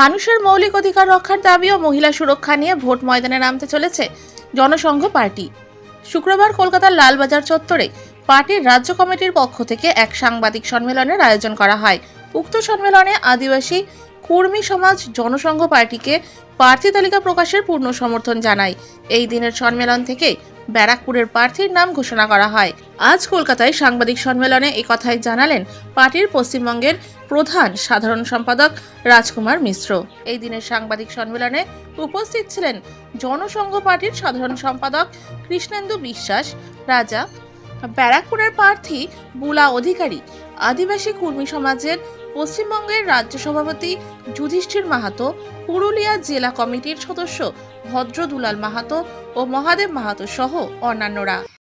মানুষের মৌলিক অধিকার রক্ষার দাবি ও মহিলা সুরক্ষা নিয়ে ভোট ময়দানে নামতে চলেছে জনসংঘ পার্টি। শুক্রবার কলকাতার লালবাজার চত্বরে পার্টির রাজ্য কমিটির পক্ষ থেকে এক সাংবাদিক সম্মেলনের আয়োজন করা হয়। উক্ত সম্মেলনে আদিবাসী কুর্মী সমাজ জনসংঘ পার্টিকে প্রার্থী তালিকা প্রকাশের পূর্ণ সমর্থন জানায়। এই দিনের সম্মেলন থেকে ব্যারাকপুরের প্রার্থীর নাম ঘোষণা করা হয়। আজ কলকাতায় সাংবাদিক সম্মেলনে একথাই জানালেন পার্টির পশ্চিমবঙ্গের প্রধান সাধারণ সম্পাদক রাজকুমার মিশ্র। এই দিনের সাংবাদিক সম্মেলনে উপস্থিত ছিলেন জনসংঘ পার্টির সাধারণ সম্পাদক কৃষ্ণেন্দু বিশ্বাস, রাজা ব্যারাকপুরের প্রার্থী বুলা অধিকারী। আদিবাসী কর্মী সমাজের পশ্চিমবঙ্গের রাজ্য সভাপতি যুধিষ্ঠির মাহাতো, পুরুলিয়া জেলা কমিটির সদস্য ভদ্র দুলাল মাহাতো ও মহাদেব মাহাতো সহ অন্যান্যরা।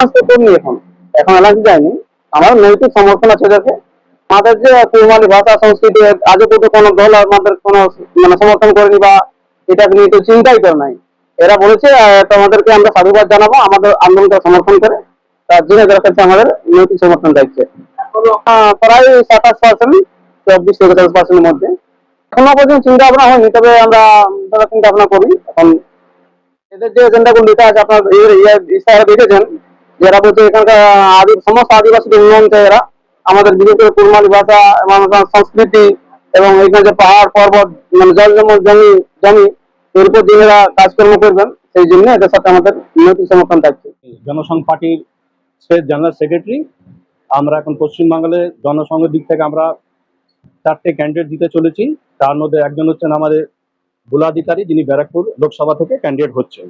কর্মী এখন। এখন এলাকা যায়নি। আমার নৈতিক সমর্থন আছে এটাকে আমাদের যে কুরমালি ভাষা, সংস্কৃতি, আজও পর্যন্ত কোনো দল আমাদের কোনো মানে সমর্থন করেনি বা এটাকে নিয়ে কেউ চিন্তাই করে নাই। এরা বলেছে তোমাদেরকে আমরা সাধুবাদ জানাব, আমাদের আন্দোলনকে সমর্থন করে। তার জন্য এদের কাছে আমাদের নৈতিক সমর্থন চাইছে প্রায় সাতাশ পার্সেন্ট চব্বিশ থেকে সাতাশ পার্সেন্টের মধ্যে। এখনও পর্যন্ত চিন্তা ভাবনা হয়নি, তবে আমরা চিন্তা ভাবনা করি। এখন এদের যে এজেন্ডা গুলো লেখা আছে, আপনার ইস্তাহারে দেখেছেন যারা বলছে এখানকার আদি, সমস্ত আদিবাসীদের উন্নয়ন এরা। আমাদের বিশেষ করে কুরমালি ভাষা এবং সংস্কৃতি এবং এখানে যে পাহাড়, পর্বত মানে জল জমা জমি জমি, এর উপর কাজকর্ম করবেন। সেই জন্য এদের সাথে আমাদের নৈতিক সমর্থন থাকছে। জনসংঘ পার্টির জেনারেল সেক্রেটারি, আমরা এখন পশ্চিমবাংলার জনসংঘের দিক থেকে আমরা চারটে ক্যান্ডিডেট দিতে চলেছি। তার মধ্যে একজন হচ্ছেন আমাদের বুলাধিকারী যিনি ব্যারাকপুর লোকসভা থেকে ক্যান্ডিডেট হচ্ছেন।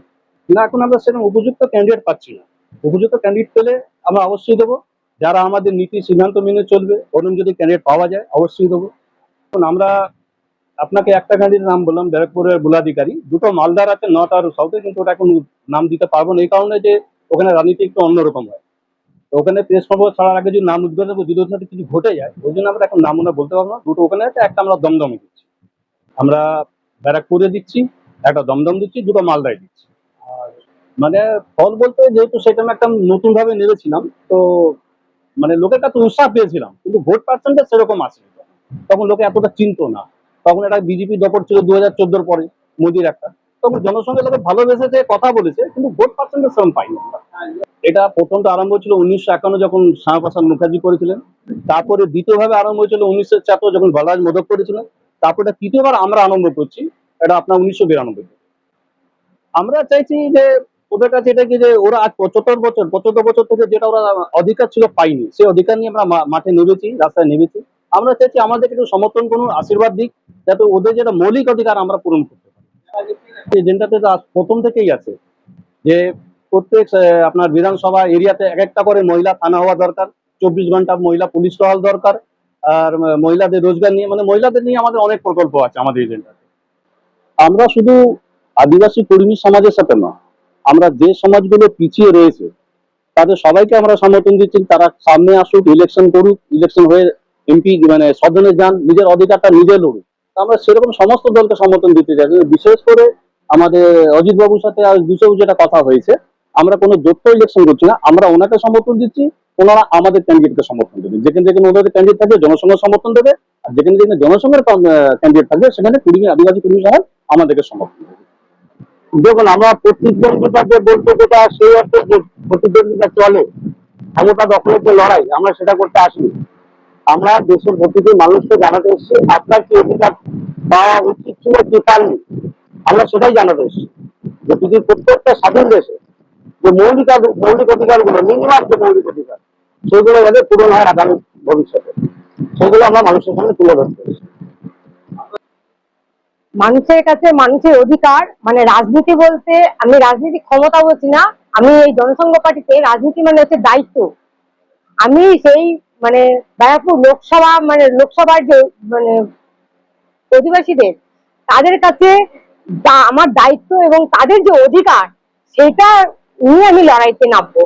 না, এখন আমরা সেরকম উপযুক্ত ক্যান্ডিডেট পাচ্ছি না। উপযুক্ত ক্যান্ডিডেট পেলে আমরা অবশ্যই দেবো। যারা আমাদের নীতি সিদ্ধান্ত মেনে চলবে ওরকম যদি ক্যান্ডিডেট পাওয়া যায়, অবশ্যই দেবো। এখন আমরা আপনাকে একটা ক্যান্ডিডেট নাম বললাম, ব্যারাকপুরের বুলাধিকারী দুটো মালদার আছে নর্থ আর সাউথে কিন্তু ওটা এখন নাম দিতে পারব না। এই কারণে যে ওখানে রাজনীতি একটু অন্যরকম হয়। তো ওখানে প্রেস খবর ছাড়ার আগে যদি নাম উদ্বোধন করব, যদি সাথে কিছু ঘটে যায়, ওই জন্য আমরা এখন নাম ওনা বলতে পারব না। দুটো ওখানে আছে, একটা আমরা দমদমে দিচ্ছি। আমরা ব্যারাকপুরে দিচ্ছি, একটা দমদম দিচ্ছি, দুটো মালদায় দিচ্ছি। মানে ফল বলতে যেহেতু সেটা আমি একটা নতুন ভাবে নেমেছিলাম তো মানে লোকের কাছে উৎসাহ পেয়েছিলাম, কিন্তু ভোট পার্সেন্টেজ সেরকম আসেনি তখন। লোকে এতটা চিনতো না। তখন একটা বিজেপি দপর ছিল দু হাজার চোদ্দোর পরে, মোদির একটা। তখন জনসংখ্যা লোকে ভালোবেসেছে কথা বলেছে, কিন্তু ভোট পার্সেন্টেজ সেরকম পাইনি আমরা। এটা প্রথমত আরম্ভ হয়েছিল উনিশশো একান্ন যখন শ্যামাপ্রসাদ মুখার্জি করেছিলেন। তারপরে দ্বিতীয়ভাবে আরম্ভ হয়েছিল উনিশশো চারটো যখন বলরাজ মোদক করেছিলেন। তারপরে এটা তৃতীয়বার আমরা আরম্ভ করছি, এটা আপনার উনিশশো বিরানব্বই আমরা চাইছি যে ওদের কাছে এটা কি যে ওরা আজ পঁচাত্তর বছর পঁচাত্তর বছর থেকে যেটা ওরা অধিকার ছিল পাইনি সেই অধিকার নিয়ে আমরা মাঠে নেমেছি, রাস্তায় নেমেছি। আমরা চাইছি আমাদেরকে একটু সমর্থন করুন, আশীর্বাদ দিক, যাতে ওদের যেটা মৌলিক অধিকার আমরা পূরণ করতে পারি। এজেন্ডাতে প্রথম থেকেই আছে যে প্রত্যেক আপনার বিধানসভা এরিয়াতে এক একটা করে মহিলা থানা হওয়া দরকার, চব্বিশ ঘণ্টা মহিলা পুলিশ টহল দরকার, আর মহিলাদের রোজগার নিয়ে মানে মহিলাদের নিয়ে আমাদের অনেক প্রকল্প আছে আমাদের এজেন্ডাতে আমরা শুধু আদিবাসী কর্মী সমাজের সাথে নয় আমরা যে সমাজগুলো পিছিয়ে রয়েছে, তাদের সবাইকে আমরা সমর্থন দিচ্ছি, তারা সামনে আসুক ইলেকশন করুক ইলেকশন হয়ে এমপি মানে সদনে যান, নিজের অধিকারটা নিজে লড়ুক। আমরা সেরকম সমস্ত দলকে সমর্থন দিতে চাই। বিশেষ করে আমাদের অজিত বাবুর সাথে আর দুশো যেটা কথা হয়েছে, আমরা কোনো যোগ্য ইলেকশন করছি না, আমরা ওনাকে সমর্থন দিচ্ছি, ওনারা আমাদের ক্যান্ডিডেটকে সমর্থন দেবে। যেখানে যেখানে ওনাদের ক্যান্ডিডেট থাকবে, জনসংঘের সমর্থন দেবে, আর যেখানে যেখানে জনসংঘের ক্যান্ডিডেট থাকবে, সেখানে কুড়ি আদিবাসী কর্মী সাহেব আমাদেরকে সমর্থন দেবে। দেখুন, আমরা প্রতিদ্বন্দ্বিতা যে বলতে যেটা সেই অর্থে প্রতিদ্বন্দ্বিতা চলে। ক্ষমতা দখলের যে লড়াই, আমরা সেটা করতে আসিনি। আমরা দেশের প্রতিটি মানুষকে জানাতে এসেছি, আপনার কি অধিকার পাওয়া উচিত ছিল কি পাননি আমরা সেটাই জানাতে এসেছি। যে পৃথিবীর প্রত্যেকটা স্বাধীন দেশে যে মৌলিক মৌলিক অধিকারগুলো মিনিমাম যে মৌলিক অধিকার, সেগুলো যাতে পূরণ হয় আগামী ভবিষ্যতে। সেগুলো আমরা মানুষের সামনে তুলে ধরতে মানুষের কাছে মানুষের অধিকার মানে রাজনীতি বলতে আমি রাজনীতি ক্ষমতা বলছি না, আমি এই জনসংঘ পার্টিতে রাজনীতি মানে হচ্ছে দায়িত্ব। আমি সেই মানে ব্যারাকপুর লোকসভা মানে লোকসভার যে মানে অধিবাসীদের, তাদের কাছে আমার দায়িত্ব এবং তাদের যে অধিকার, সেটা নিয়ে আমি লড়াইতে নামবো।